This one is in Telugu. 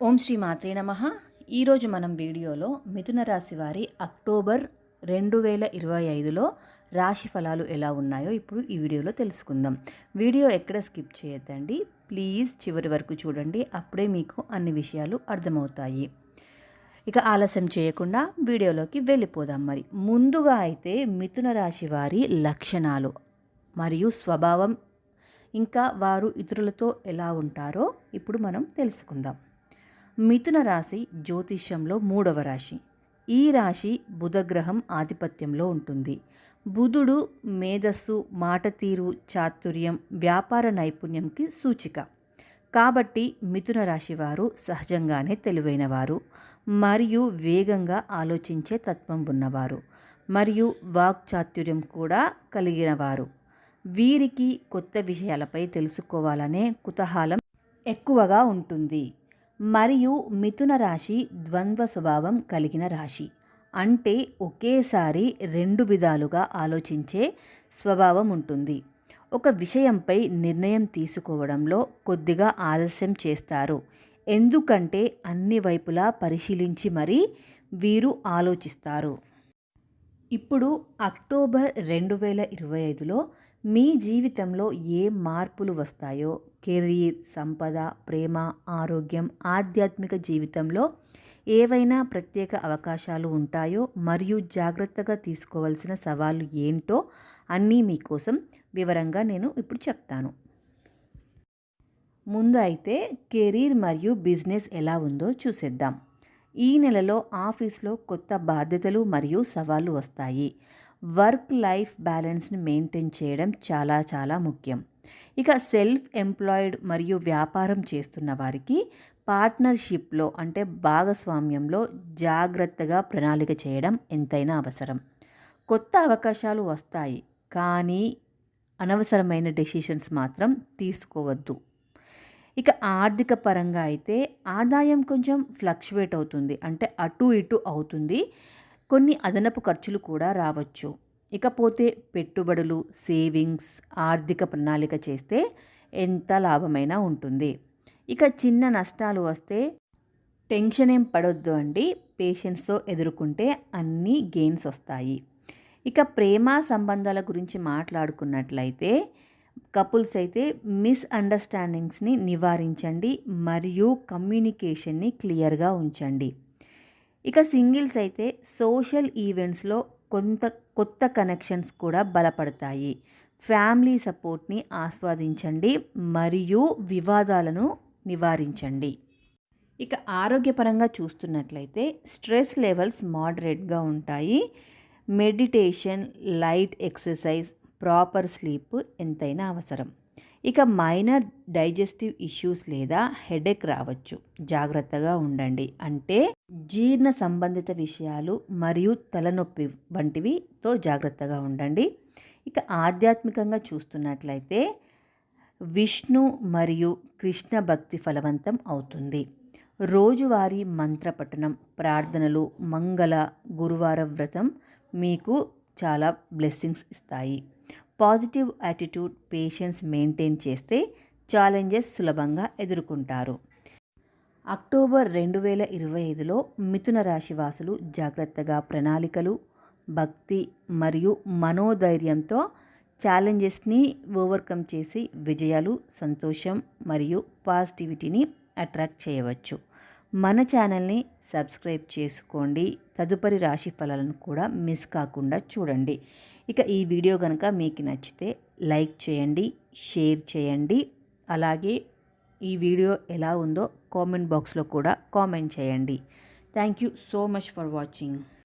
ఓం శ్రీ మాత్రే నమ. ఈరోజు మనం వీడియోలో మిథున రాశి వారి అక్టోబర్ రెండు వేల ఇరవై ఐదులో రాశి ఫలాలు ఎలా ఉన్నాయో ఇప్పుడు ఈ వీడియోలో తెలుసుకుందాం. వీడియో ఎక్కడ స్కిప్ చేయొద్దండి. ప్లీజ్ చివరి వరకు చూడండి. అప్పుడే మీకు అన్ని విషయాలు అర్థమవుతాయి. ఇక ఆలస్యం చేయకుండా వీడియోలోకి వెళ్ళిపోదాం మరి. ముందుగా అయితే మిథున రాశి వారి లక్షణాలు మరియు స్వభావం ఇంకా వారు ఇతరులతో ఎలా ఉంటారో ఇప్పుడు మనం తెలుసుకుందాం. మిథున రాశి జ్యోతిష్యంలో మూడవ రాశి. ఈ రాశి బుధగ్రహం ఆధిపత్యంలో ఉంటుంది. బుధుడు మేధస్సు మాట తీరు చాతుర్యం వ్యాపార నైపుణ్యంకి సూచిక. కాబట్టి మిథున రాశి వారు సహజంగానే తెలివైనవారు మరియు వేగంగా ఆలోచించే తత్వం ఉన్నవారు. మరియు వాక్చాతుర్యం కూడా కలిగినవారు వీరికి కొత్త విషయాలపై తెలుసుకోవాలనే కుతూహలం ఎక్కువగా ఉంటుంది. మరియు మిథున రాశి ద్వంద్వ స్వభావం కలిగిన రాశి. అంటే ఒకేసారి రెండు విధాలుగా ఆలోచించే స్వభావం ఉంటుంది. ఒక విషయంపై నిర్ణయం తీసుకోవడంలో కొద్దిగా ఆలస్యం చేస్తారు. ఎందుకంటే అన్ని వైపులా పరిశీలించి మరీ వీరు ఆలోచిస్తారు. ఇప్పుడు అక్టోబర్ రెండు వేల ఇరవై ఐదులో మీ జీవితంలో ఏ మార్పులు వస్తాయో? కెరీర్ సంపద ప్రేమ ఆరోగ్యం ఆధ్యాత్మిక జీవితంలో ఏవైనా ప్రత్యేక అవకాశాలు ఉంటాయో మరియు జాగ్రత్తగా తీసుకోవాల్సిన సవాళ్ళు ఏంటో అన్నీ మీకోసం వివరంగా నేను ఇప్పుడు చెప్తాను. ముందు అయితే కెరీర్ మరియు బిజినెస్ ఎలా ఉందో చూసేద్దాం. ఈ నెలలో ఆఫీస్లో కొత్త బాధ్యతలు మరియు సవాళ్ళు వస్తాయి. వర్క్ లైఫ్ బ్యాలెన్స్ని మెయింటైన్ చేయడం చాలా చాలా ముఖ్యం. ఇక సెల్ఫ్ ఎంప్లాయిడ్ మరియు వ్యాపారం చేస్తున్న వారికి పార్ట్నర్షిప్లో అంటే భాగస్వామ్యంలో జాగ్రత్తగా ప్రణాళిక చేయడం ఎంతైనా అవసరం. కొత్త అవకాశాలు వస్తాయి కానీ అనవసరమైన డెసిషన్స్ మాత్రం తీసుకోవద్దు. ఇక ఆర్థిక పరంగా అయితే ఆదాయం కొంచెం ఫ్లక్చువేట్ అవుతుంది. అంటే అటు ఇటు అవుతుంది. కొన్ని అదనపు ఖర్చులు కూడా రావచ్చు. ఇకపోతే పెట్టుబడులు సేవింగ్స్ ఆర్థిక ప్రణాళిక చేస్తే ఎంత లాభమైనా ఉంటుంది. ఇక చిన్న నష్టాలు వస్తే టెన్షన్ ఏం పడొద్దు అండి. పేషెన్స్తో ఎదుర్కొంటే అన్ని గెయిన్స్ వస్తాయి. ఇక ప్రేమ సంబంధాల గురించి మాట్లాడుకున్నట్లయితే కపుల్స్ అయితే మిస్అండర్స్టాండింగ్స్ని నివారించండి మరియు కమ్యూనికేషన్ని క్లియర్గా ఉంచండి. ఇక సింగిల్స్ అయితే సోషల్ ఈవెంట్స్లో కొంత కొత్త కనెక్షన్స్ కూడా బలపడతాయి. ఫ్యామిలీ సపోర్ట్ని ఆస్వాదించండి మరియు వివాదాలను నివారించండి. ఇక ఆరోగ్యపరంగా చూస్తున్నట్లయితే స్ట్రెస్ లెవెల్స్ మోడరేట్గా ఉంటాయి. Meditation light exercise proper sleep ఎంతైనా అవసరం. ఇక మైనర్ డైజెస్టివ్ ఇష్యూస్ లేదా హెడేక్ రావచ్చు. జాగ్రత్తగా ఉండండి. అంటే జీర్ణ సంబంధిత విషయాలు మరియు తలనొప్పి వంటివితో జాగ్రత్తగా ఉండండి. ఇక ఆధ్యాత్మికంగా చూస్తున్నట్లయితే విష్ణు మరియు కృష్ణ భక్తి ఫలవంతం అవుతుంది. రోజువారీ మంత్రపఠనం ప్రార్థనలు మంగళ గురువార వ్రతం మీకు చాలా బ్లెస్సింగ్స్ ఇస్తాయి. పాజిటివ్ యాటిట్యూడ్ పేషెన్స్ మెయింటైన్ చేస్తే ఛాలెంజెస్ సులభంగా ఎదుర్కొంటారు. అక్టోబర్ రెండు వేల ఇరవై ఐదులో మిథున రాశి వాసులు జాగ్రత్తగా ప్రణాళికలు భక్తి మరియు మనోధైర్యంతో ఛాలెంజెస్ని ఓవర్కమ్ చేసి విజయాలు సంతోషం మరియు పాజిటివిటీని అట్రాక్ట్ చేయవచ్చు. మన ఛానల్ని సబ్స్క్రైబ్ చేసుకోండి. తదుపరి రాశి ఫలాలను కూడా మిస్ కాకుండా చూడండి. ఇక ఈ వీడియో కనుక మీకు నచ్చితే లైక్ చేయండి షేర్ చేయండి. అలాగే ఈ వీడియో ఎలా ఉందో కామెంట్ బాక్స్లో కూడా కామెంట్ చేయండి. Thank you so much for watching.